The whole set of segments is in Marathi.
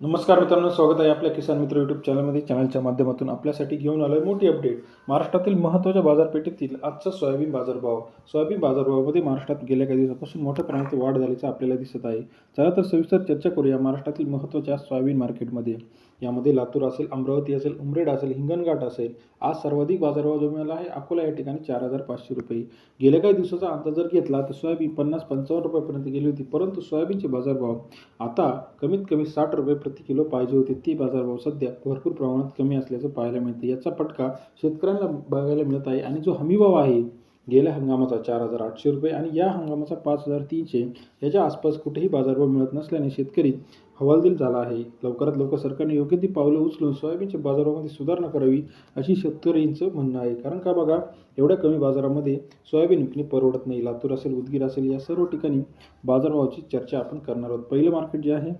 नमस्कार मित्रांनो स्वागत आहे आपल्या किसान मित्र यूट्यूब चॅनलमध्ये चॅनलच्या माध्यमातून आपल्यासाठी घेऊन आलो आहे मोठी अपडेट महाराष्ट्रातील महत्त्वाच्या बाजारपेठेतील आजचा सोयाबीन बाजारभाव. सोयाबीन बाजारभावामध्ये महाराष्ट्रात गेल्या काही दिवसापासून मोठ्या प्रमाणात वाढ झाल्याचं आपल्याला दिसत आहे. चला तर सविस्तर चर्चा करूया महाराष्ट्रातील महत्त्वाच्या सोयाबीन मार्केटमध्ये यामध्ये लातूर असेल अमरावती असेल उमरेड असेल हिंगणघाट असेल आज सर्वाधिक बाजारभाव जो मिळाला आहे अकोला या ठिकाणी चार हजार पाचशे रुपये. गेल्या काही दिवसाचा अंदाज जर घेतला तर सोयाबीन पन्नास पंचावन्न रुपयापर्यंत गेली होती परंतु सोयाबीनचे बाजारभाव आता कमीत कमी साठ रुपये प्रति किलो पाहिजे होते. ती बाजारभाव सध्या भरपूर प्रमाणात कमी असल्याचं पाहायला मिळते. याचा फटका शेतकऱ्यांना बघायला मिळत आहे आणि जो हमीभाव आहे गेल्या हंगामाचा चार हजार आठशे रुपये आणि या हंगामाचा पाच हजार तीनशे. याच्या आसपास कुठेही बाजारभाव मिळत नसल्याने शेतकरी हवालदिल झाला आहे. लवकरात लवकर सरकारने योग्य ती पावलं उचलून सोयाबीनच्या बाजारामध्ये सुधारणा करावी अशी शेतकऱ्यांचं म्हणणं आहे. कारण का बघा एवढ्या कमी बाजारामध्ये सोयाबीन विकणे परवडत नाही. लातूर असेल उदगीर असेल या सर्व ठिकाणी बाजारभावाची चर्चा आपण करणार आहोत. पहिलं मार्केट जे आहे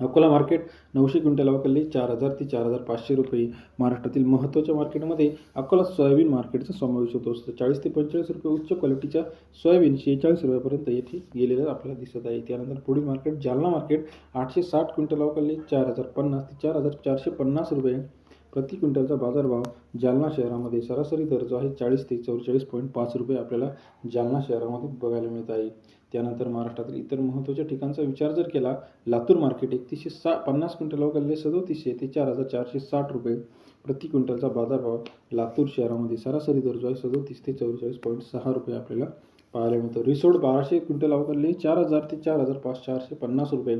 अकोला मार्केट नऊशे क्विंटल अवकलले चार हजार ते चार हजार पाचशे रुपये. महाराष्ट्रातील महत्त्वाच्या मार्केटमध्ये अकोला सोयाबीन मार्केटचा समावेश होतो. चाळीस ते पंचेचाळीस रुपये उच्च क्वालिटीच्या सोयाबीन शेहेचाळीस रुपयापर्यंत येथे गेलेलं आपल्याला दिसत आहे. त्यानंतर पुढील मार्केट जालना मार्केट आठशे साठ क्विंटल अवकलले चार हजार पन्नास ते चार हजार चारशे पन्नास रुपये. प्रति क्विंटलचा बाजारभाव जालना शहरामध्ये सरासरी दर जो आहे चाळीस ते चौवेचाळीस पॉईंट पाच रुपये आपल्याला जालना शहरामध्ये बघायला मिळत आहे. त्यानंतर महाराष्ट्रातील इतर महत्त्वाच्या ठिकाणचा विचार जर केला लातूर मार्केट एकतीसशे सा पन्नास क्विंटल अवघडले सदोतीसशे ते चार हजार चारशे साठ रुपये. प्रति क्विंटलचा बाजारभाव लातूर शहरामध्ये सरासरी दर जो आहे सदोतीस ते चौवेचाळीस पॉईंट सहा रुपये आपल्याला पाहायला मिळतो. रिसोड बाराशे क्विंटल अवघडले चार हजार ते चार हजार पाच चारशे पन्नास रुपये.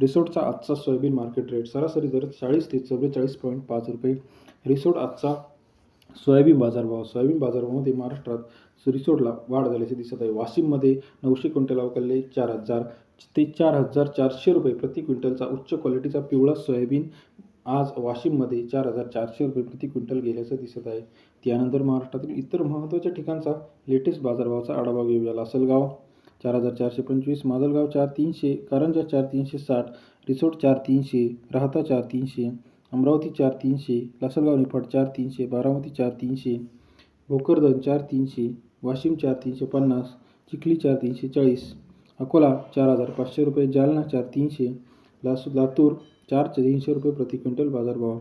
रिसोडचा आजचा सोयाबीन मार्केट रेट सरासरी दर चाळीस ते चव्वेचाळीस पॉईंट पाच रुपये. रिसोड आजचा सोयाबीन बाजारभाव सोयाबीन बाजारभावामध्ये महाराष्ट्रात रिसोडला वाढ झाल्याचे दिसत आहे. वाशिममध्ये नऊशे क्विंटल अवकलले चार हजार ते चार हजार चारशे रुपये प्रति क्विंटलचा उच्च क्वालिटीचा पिवळा सोयाबीन आज वाशिममध्ये चार हजार चारशे रुपये प्रति क्विंटल गेल्याचं दिसत आहे. त्यानंतर महाराष्ट्रातील इतर महत्त्वाच्या ठिकाणचा लेटेस्ट बाजारभावाचा आढावा घेऊया लासलगाव चार हजार चारशे पंचवीस माजलगाव चार तीनशे कारंजा चार तीनशे साठ रिसोड चार तीनशे राहता चार तीनशे अमरावती चार तीनशे लासलगाव निफाड चार तीनशे बारामती चार तीनशे भोकरदन चार तीनशे वाशिम चार तीनशे पन्नास चिखली चार तीनशे चाळीस अकोला चार हजार पाचशे रुपये जालना चार तीनशे लासू लातूर चार तीनशे रुपये प्रति क्विंटल बाजारभाव.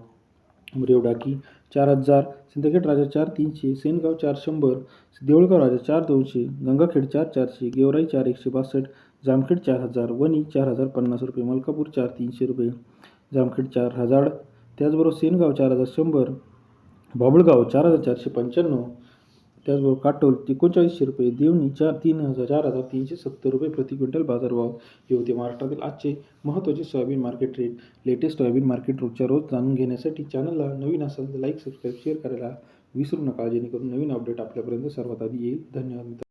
रेवडाकी चार हजार सिंदखेड राजा चार तीनशे सेनगाव चार शंभर देऊळगाव राजा चार दोनशे गंगाखेड चार चारशे गेवराई चार एकशे बासष्ट जामखेड चार हजार वणी चार हजार पन्नास रुपये मलकापूर चार तीनशे रुपये जामखेड चार हजार त्याचबरोबर सेनगाव चार हजार शंभर बाबळगाव चार हजार चारशे पंच्याण्णव त्याचबरोबर काटोल एकोणचाळीसशे रुपये देवणी चार तीन हजार चार हजार तीनशे सत्तर रुपये प्रति क्विंटल बाजारभाव. हे होते महाराष्ट्रातील आजचे महत्त्वाचे soybean market rate latest soybean market रोजच्या रोज जाणून घेण्यासाठी चॅनलला नवीन असेल तर लाईक सबस्क्राईब शेअर करायला विसरू नका. जेणेकरून नवीन अपडेट आपल्यापर्यंत सर्वात आधी येईल. धन्यवाद मित्रांनो.